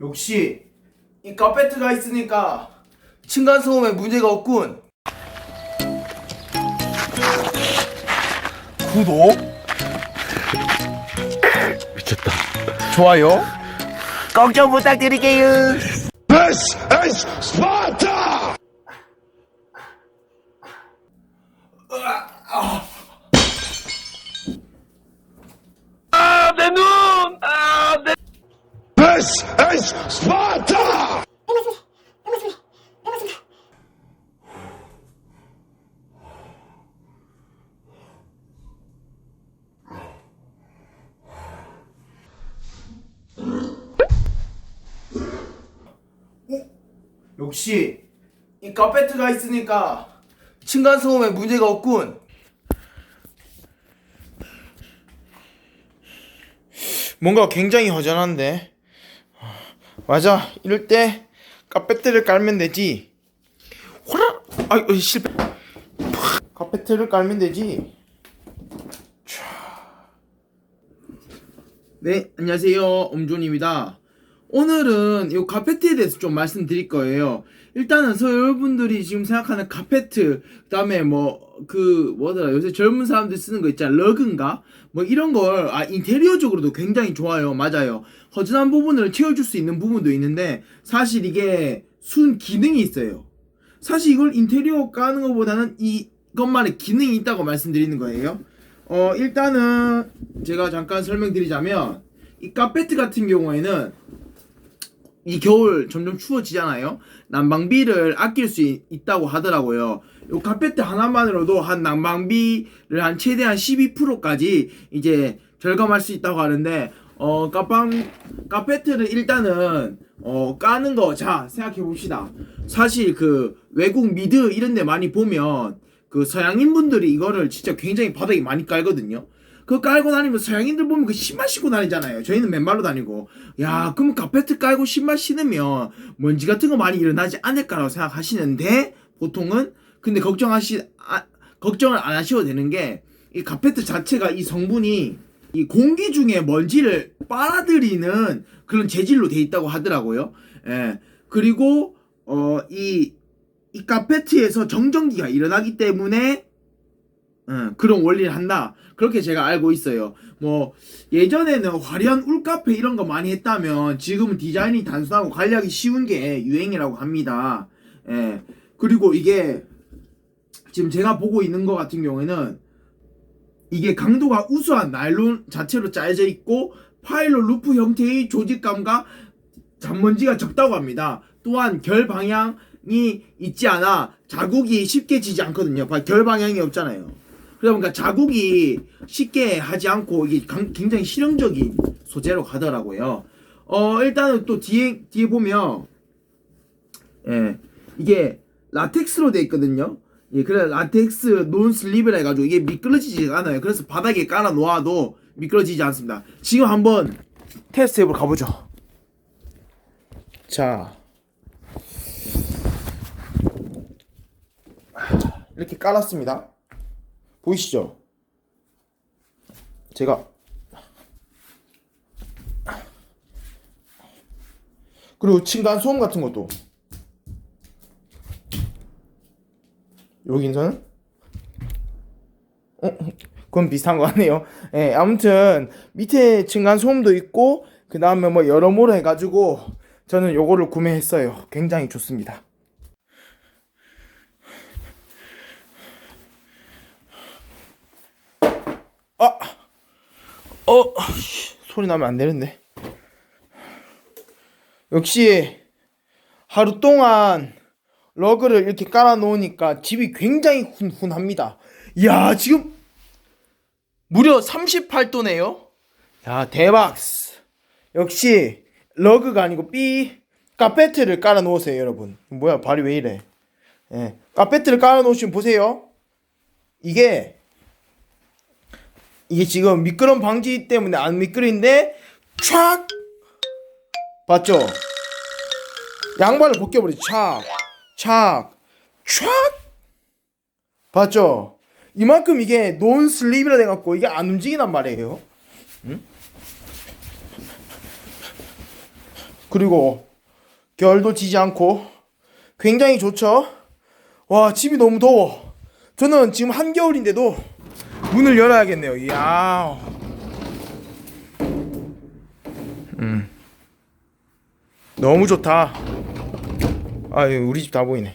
역시 이 카페트가 있으니까 층간 소음에 문제가 없군. 구독, 미쳤다. 좋아요. 꼭 좀 부탁드릴게요. This is Sparta! 아, 내 눈! 아, 내... This is Sparta! 역시 이 카페트가 있으니까 층간 소음에 문제가 없군. 뭔가 굉장히 허전한데. 맞아. 이럴 때 카페트를 깔면 되지. 호라! 아, 어, 실패. 카페트를 깔면 되지. 촤. 네, 안녕하세요. 엄존입니다. 오늘은 이 카페트에 대해서 좀 말씀드릴 거예요. 일단은 서 여러분들이 지금 생각하는 카페트, 그다음에 뭐 그 뭐더라 요새 젊은 사람들 쓰는 거 있잖아 러그인가 뭐 이런 걸 아 인테리어적으로도 굉장히 좋아요. 맞아요. 허전한 부분을 채워줄 수 있는 부분도 있는데 사실 이게 순 기능이 있어요. 사실 이걸 인테리어 까는 것보다는 이것만의 기능이 있다고 말씀드리는 거예요. 어 일단은 제가 잠깐 설명드리자면 이 카페트 같은 경우에는 이 겨울 점점 추워지잖아요. 난방비를 아낄 수 있, 있다고 하더라고요. 요 카페트 하나만으로도 한 난방비를 한 최대한 12%까지 이제 절감할 수 있다고 하는데 어 까빵 카페트를 일단은 어 까는 거 자 생각해 봅시다. 사실 그 외국 미드 이런 데 많이 보면 그 서양인 분들이 이거를 진짜 굉장히 바닥에 많이 깔거든요. 그거 깔고 다니면 서양인들 보면 그 신발 신고 다니잖아요. 저희는 맨발로 다니고. 야, 그럼 카페트 깔고 신발 신으면 먼지 같은 거 많이 일어나지 않을까라고 생각하시는데 보통은 근데 걱정하시 아, 걱정을 안 하셔도 되는 게 이 카페트 자체가 이 성분이 이 공기 중에 먼지를 빨아들이는 그런 재질로 돼 있다고 하더라고요. 예. 그리고 어 이 이 카페트에서 정전기가 일어나기 때문에 응, 그런 원리를 한다. 그렇게 제가 알고 있어요. 뭐 예전에는 화려한 울카페 이런 거 많이 했다면 지금은 디자인이 단순하고 관리하기 쉬운 게 유행이라고 합니다. 예. 그리고 이게 지금 제가 보고 있는 것 같은 경우에는 이게 강도가 우수한 나일론 자체로 짜여져 있고 파일로 루프 형태의 조직감과 잔먼지가 적다고 합니다. 또한 결 방향이 있지 않아 자국이 쉽게 지지 않거든요. 봐, 결 방향이 없잖아요. 그러다 보니까 자국이 쉽게 하지 않고 이게 강- 굉장히 실용적인 소재로 가더라고요. 어 일단은 또 뒤에 뒤에 보면 예 이게 라텍스로 돼 있거든요. 예 그래 라텍스 논 슬립이라 해가지고 이게 미끄러지지가 않아요. 그래서 바닥에 깔아 놓아도 미끄러지지 않습니다. 지금 한번 테스트 해보러 가보죠. 자 이렇게 깔았습니다. 보이시죠? 제가 그리고 층간 소음 같은 것도 여기서는 어 그건 비슷한 거 같네요. 예 아무튼 밑에 층간 소음도 있고 그 다음에 뭐 여러모로 해가지고 저는 요거를 구매했어요. 굉장히 좋습니다. 아, 어, 씨, 소리 나면 안 되는데. 역시 하루 동안 러그를 이렇게 깔아 놓으니까 집이 굉장히 훈훈합니다. 이야, 지금 무려 38도네요. 야, 대박. 역시 러그가 아니고 삐 카페트를 깔아 놓으세요, 여러분. 뭐야, 발이 왜 이래? 예. 카페트를 깔아 놓으시면 보세요. 이게 이게 지금 미끄럼 방지 때문에 아, 안 미끄러인데 촥 봤죠? 양말을 벗겨버리죠. 착, 착, 촥 봤죠? 이만큼 이게 논 슬립이라 돼갖고 이게 안 움직이란 말이에요. 응? 그리고 결도 지지 않고 굉장히 좋죠. 와 집이 너무 더워. 저는 지금 한겨울인데도 문을 열어야겠네요. 이야. 음. 너무 좋다. 아유 우리 집 다 보이네.